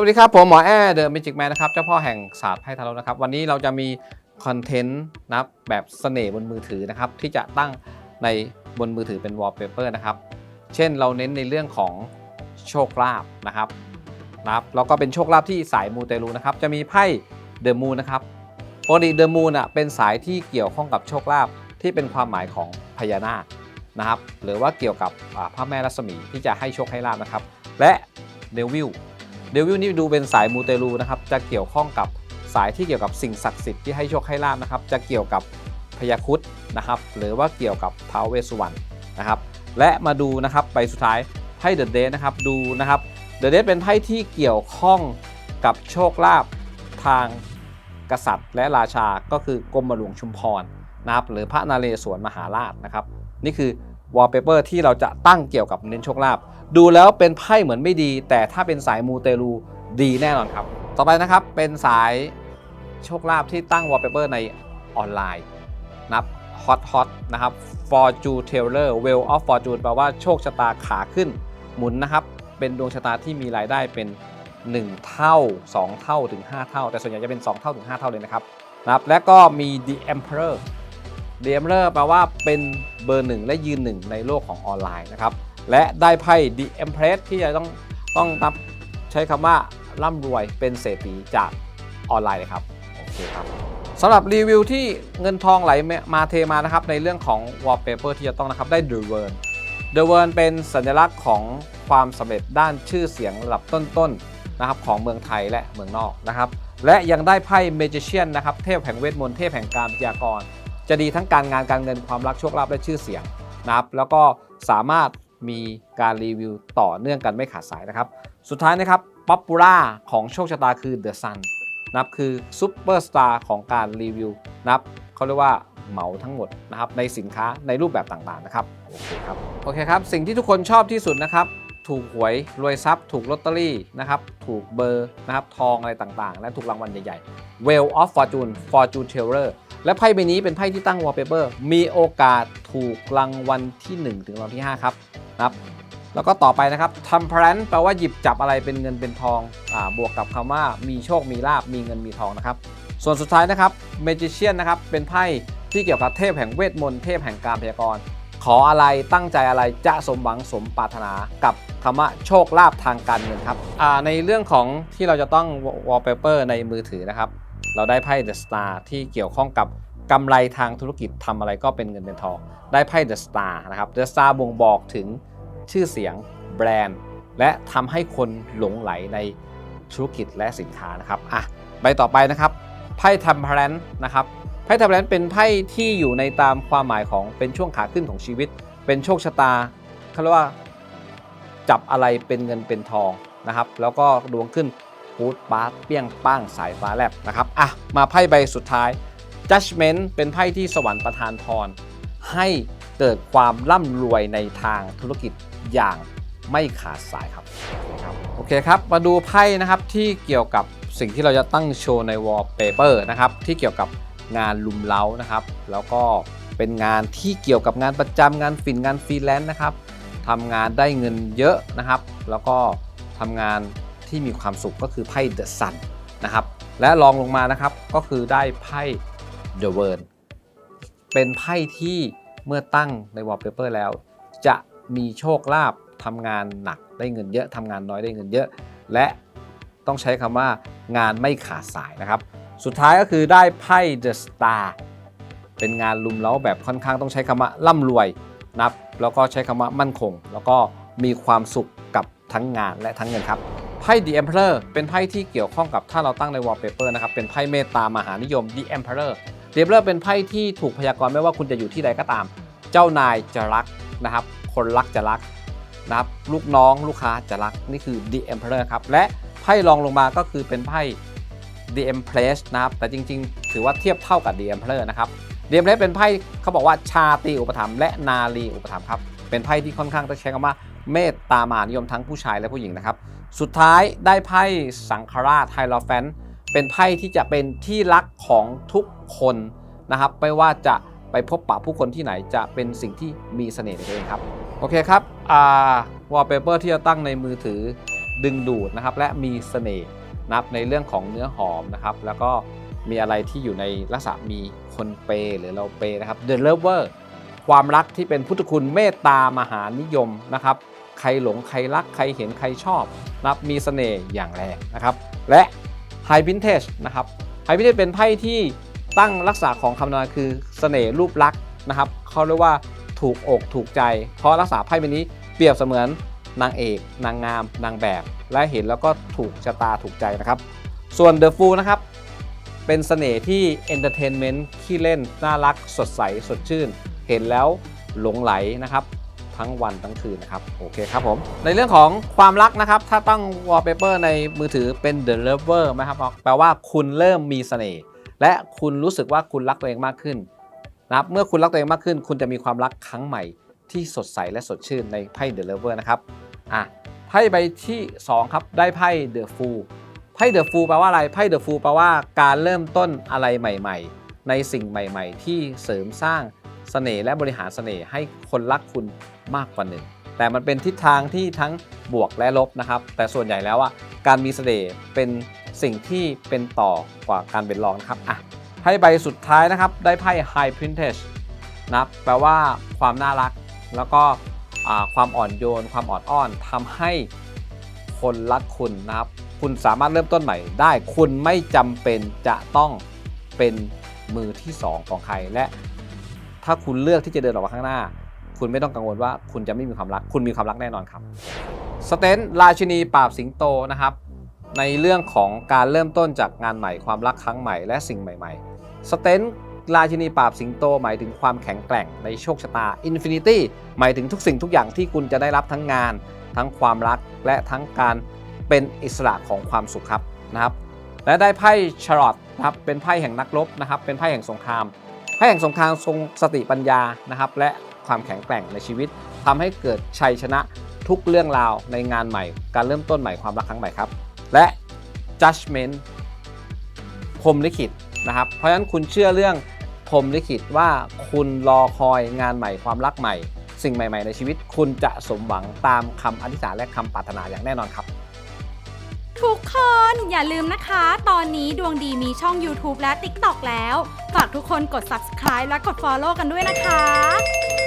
วัสดีครับผมหมอแอร์เดอะมิจิกแมนนะครับเจ้าพ่อแห่งศาสตร์ไพ่ทาโร่นะครับ วันนี้เราจะมีคอนเทนต์นะครับแบบเสน่ห์บนมือถือนะครับ ที่จะตั้งในบนมือถือเป็นวอลเปเปอร์นะครับ เช่นเราเน้นในเรื่องของโชคลาภนะครับนะครับแล้วก็เป็นโชคลาภที่สายมูเตลูนะครับ จะมีไพ่เดอะมูนนะครับปกติเดอะมูนอะเป็นสายที่เกี่ยวข้องกับโชคลาภที่เป็นความหมายของพญานาคนะครับ หรือว่าเกี่ยวกับอ่าพระแม่รัศมีที่จะให้โชคให้ลาภนะครับ และเดวิล เดวิลนี่ดูเป็นสายมูเตลูนะครับจะเกี่ยวข้องกับสายที่เกี่ยวกับสิ่งศักดิ์สิทธิ์ที่ให้โชคให้ลาบนะครับจะเกี่ยวกับพยาคุดนะครับหรือว่าเกี่ยวกับท้าวเวสสุวรรณนะครับและมาดูนะครับไปสุดท้ายไพ่เดอะเดนะครับดูนะครับเดอะเดเป็นไพ่ที่เกี่ยวข้องกับโชคลาภทางกษัตริย์ และราชาก็คือกรมหลวงชุมพรนะครับหรือพระนาเรศวรมหาราชนะครับนี่คือ วอลเปเปอร์ที่เราจะตั้งเกี่ยวกับเน้นโชคลาภดูแล้วเป็นไพ่เหมือนไม่ดี แต่ถ้าเป็นสายมูเตลูดีแน่นอนครับ ต่อไปนะครับเป็นสายโชคลาภที่ตั้งวอลเปเปอร์ในออนไลน์นับฮอตฮอตนะครับ Fortune Teller Well of Fortune แปลว่าโชคชะตาขาขึ้นหมุนนะครับ เป็นดวงชะตาที่มีรายได้เป็น 1 เท่า 2 เท่าถึง 5 เท่า แต่ส่วนใหญ่จะเป็น 2 เท่าถึง 5 เท่าเลยนะครับนะครับ และก็มี The Emperor The Emperor แปลว่าเป็นเบอร์หนึ่งและยืนหนึ่งในโลกของออนไลน์นะครับ และได้ไพ่ The Empress ที่จะต้องต้องนับใช้คำว่าร่ำรวยเป็นเศรษฐีจากออนไลน์เลยครับ โอเคครับสำหรับรีวิวที่เงินทองไหลมาเทมานะครับ ในเรื่องของ Wallpaper ที่จะต้องนะครับได้ The Word The Word เป็นสัญลักษณ์ของความสำเร็จด้านชื่อเสียงระดับต้นๆนะครับของเมืองไทยและเมืองนอกนะครับ และยังได้ไพ่ Magician นะครับ เทพแห่งเวทมนต์เทพแห่งการพยากรณ์ จะดีทั้งการงานการเงินความรักโชคลาภและชื่อเสียงนะครับแล้วก็สามารถมีการรีวิวต่อเนื่องกันไม่ขาดสายนะครับ สุดท้ายนะครับป๊อปปูล่าของโชคชะตาคือ The Sun นะครับคือซูเปอร์สตาร์ของการรีวิวนะครับเขาเรียกว่าเหมาทั้งหมดนะครับในสินค้าในรูปแบบต่างๆนะครับโอเคครับโอเคครับ สิ่งที่ทุกคนชอบที่สุดนะครับ ถูกหวยรวยทรัพย์ ถูกลอตเตอรี่นะครับถูกเบอร์นะครับทองอะไรต่างๆ และถูกรางวัลใหญ่ๆ Well of Fortune Fortune Teller และไพ่ใบนี้เป็นไพ่ที่ตั้ง wallpaper มีโอกาสถูกรางวัลที่ 1 ถึงรางวัลที่ 5 ครับนะครับ แล้วก็ต่อไปนะครับทำ plan แปลว่าหยิบจับอะไรเป็นเงินเป็นทองอ่าบวกกับคำว่ามีโชคมีลาบมีเงินมีทองนะครับ ส่วนสุดท้ายนะครับ magician นนะครับเป็นไพ่ที่เกี่ยวกับเทพแห่งเวทมนต์เทพแห่งการพยากรณ์ขออะไรตั้งใจอะไรจะสมหวังสมปรารถนากับคำว่าโชคลาภทางการเงินครับในเรื่องของที่เราจะต้อง wallpaper ในมือถือนะครับ เราได้ไพ่ The Star ที่เกี่ยวข้องกับกำไรทางธุรกิจทำอะไรก็เป็นเงินเป็นทอง ได้ไพ่ The Star นะครับ The Star บ่งบอกถึงชื่อเสียงแบรนด์ และทำให้คนหลงไหลในธุรกิจและสินค้านะครับอะใบต่อไปนะครับไพ่ทัมพลันนะครับไพ่ทัมพลันเป็นไพ่ที่อยู่ในตามความหมายของเป็นช่วงขาขึ้นของชีวิต เป็นโชคชะตาเขาเรียกว่าจับอะไรเป็นเงินเป็นทองนะครับ แล้วก็ดวงขึ้น พูดปาร์ตเปี้ยงป้างสายฟ้าแลบนะครับอะมาไพ่ใบสุดท้าย Judgment เป็นไพ่ที่สวรรค์ประทานพรให้เกิดความร่ำรวยในทางธุรกิจอย่างไม่ขาดสายครับ โอเคครับ มาดูไพ่นะครับที่เกี่ยวกับสิ่งที่เราจะตั้งโชว์ใน wallpaper นะครับที่เกี่ยวกับงานลุมเล้านะครับ แล้วก็เป็นงานที่เกี่ยวกับงานประจำงานฟินงานฟรีแลนซ์นะครับทำงานได้เงินเยอะนะครับ แล้วก็ทำงาน ที่มีความสุขก็คือไพ่ The Sun นะครับและรองลงมานะครับก็คือได้ไพ่ The World เป็นไพ่ที่เมื่อตั้งใน Wallpaper แล้ว จะมีโชคลาภทำงานหนักได้เงินเยอะทำงานน้อยได้เงินเยอะ และต้องใช้คำว่างานไม่ขาดสายนะครับ สุดท้ายก็คือได้ไพ่ The Star เป็นงานลุมเล้าแบบค่อนข้างต้องใช้คำว่าร่ำรวยนับ แล้วก็ใช้คำว่ามั่นคง แล้วก็มีความสุขกับทั้งงานและทั้งเงินครับ ไพ่ The Emperor เป็นไพ่ที่เกี่ยวข้องกับถ้าเราตั้งใน wallpaper นะครับ เป็นไพ่เมตตามหานิยม The Emperor The Emperor เป็นไพ่ที่ถูกพยากรณ์ไม่ว่าคุณจะอยู่ที่ใดก็ตาม เจ้านายจะรักนะครับ คนรักจะรักนะครับ ลูกน้องลูกค้าจะรัก นี่คือ The Emperor ครับ และไพ่รองลงมาก็คือเป็นไพ่ The Empress นะครับ แต่จริงๆ ถือว่าเทียบเท่ากับ The Emperor นะครับ The Empress เป็นไพ่เขาบอกว่าชาตรีอุปถัมภ์และนารีอุปถัมภ์ครับ เป็นไพ่ที่ค่อนข้างต้องใช้คำว่า เมตตามหานิยมทั้งผู้ชายและผู้หญิงนะครับ สุดท้ายได้ไพ่สังฆราชไฮโลแฟนเป็นไพ่ที่จะเป็นที่รักของทุกคนนะครับ ไม่ว่าจะไปพบปะผู้คนที่ไหนจะเป็นสิ่งที่มีเสน่ห์ในตัวเองครับ โอเคครับอ่าวอลเปเปอร์ที่จะตั้งในมือถือดึงดูดนะครับ และมีเสน่ห์นับในเรื่องของเนื้อหอมนะครับ แล้วก็มีอะไรที่อยู่ในลักษณะมีคนเปย์หรือเราเปย์นะครับ The Lover ความรักที่เป็นพุทธคุณเมตตามหานิยมนะครับ ใครหลงใครรักใครเห็นใครชอบนับมีเสน่ห์อย่างแรงนะครับ และ High Vintage นะครับ High Vintage เป็นไพ่ที่ตั้งลักษณะของคำนามคือเสน่ห์รูปลักษณ์นะครับเขาเรียกว่าถูกอกถูกใจ เพราะลักษณะไพ่ใบนี้เปรียบเสมือนนางเอก นางงาม นางแบบ และเห็นแล้วก็ถูกชะตาถูกใจนะครับ ส่วน The Fool นะครับ เป็นเสน่ห์ที่ Entertainment ขี้เล่น น่ารัก สดใส สดชื่น เห็นแล้วหลงไหลนะครับ ทั้งวันทั้งคืนนะครับโอเคครับผม ในเรื่องของความรักนะครับ ถ้าตั้ง wallpaper ในมือถือเป็น The Lover นะครับแปลว่าคุณเริ่มมีเสน่ห์และคุณรู้สึกว่าคุณรักตัวเองมากขึ้นนะครับเมื่อคุณรักตัวเองมากขึ้น คุณจะมีความรักครั้งใหม่ที่สดใสและสดชื่นในไพ่ The Lover นะครับอะไพ่ใบที่ 2 ครับ ได้ไพ่ The Fool ไพ่ The Fool แปลว่าอะไรไพ่ The Fool แปลว่าการเริ่มต้นอะไรใหม่ ๆ ในสิ่งใหม่ ๆ ที่เสริมสร้างเสน่ห์และบริหารเสน่ห์ให้คนรักคุณ มากกว่าหนึ่งแต่มันเป็นทิศทางที่ทั้งบวกและลบนะครับ แต่ส่วนใหญ่แล้วอะการมีเสน่ห์เป็นสิ่งที่เป็นต่อกว่าการเป็นรองครับอะไพ่ใบสุดท้ายนะครับ ได้ไพ่ High Vintage นะแปลว่าความน่ารัก แล้วก็ความอ่อนโยน ความอ่อนอ้อนทำให้คนรักคุณนะครับ คุณสามารถเริ่มต้นใหม่ได้ คุณไม่จำเป็นจะต้องเป็นมือที่ 2 ของใครและ ถ้าคุณเลือกที่จะเดินออกมาข้างหน้า คุณไม่ต้องกังวลว่าคุณจะไม่มีความรัก คุณมีความรักแน่นอนครับสเตนราชินีปราบสิงโตนะครับ ในเรื่องของการเริ่มต้นจากงานใหม่ความรักครั้งใหม่และสิ่งใหม่ๆสเตนราชินีปราบสิงโตหมายถึงความแข็งแกร่งในโชคชะตาอินฟินิตี้หมายถึงทุกสิ่งทุกอย่างที่คุณจะได้รับทั้งงาน ทั้งความรักและทั้งการเป็นอิสระของความสุขครับนะครับ และได้ไพ่ชารอตนะครับเป็นไพ่แห่งนักรบนะครับ เป็นไพ่แห่งสงครามไพ่แห่งสงครามทรงสติปัญญานะครับ และ ความแข็งแกร่งในชีวิตทำให้เกิดชัยชนะทุกเรื่องราวในงานใหม่ การเริ่มต้นใหม่ความรักครั้งใหม่ครับ และ judgment พรมลิขิตนะครับ เพราะฉะนั้นคุณเชื่อเรื่องพรมลิขิตว่าคุณรอคอยงานใหม่ความรักใหม่ สิ่งใหม่ ๆ ในชีวิต คุณจะสมหวังตามคำอธิษฐานและคำปรารถนาอย่างแน่นอนครับทุกคนอย่าลืมนะคะ ตอนนี้ดวงดีมีช่อง YouTube และ TikTok แล้ว ฝากทุกคนกด subscribe และกด follow กันด้วยนะคะ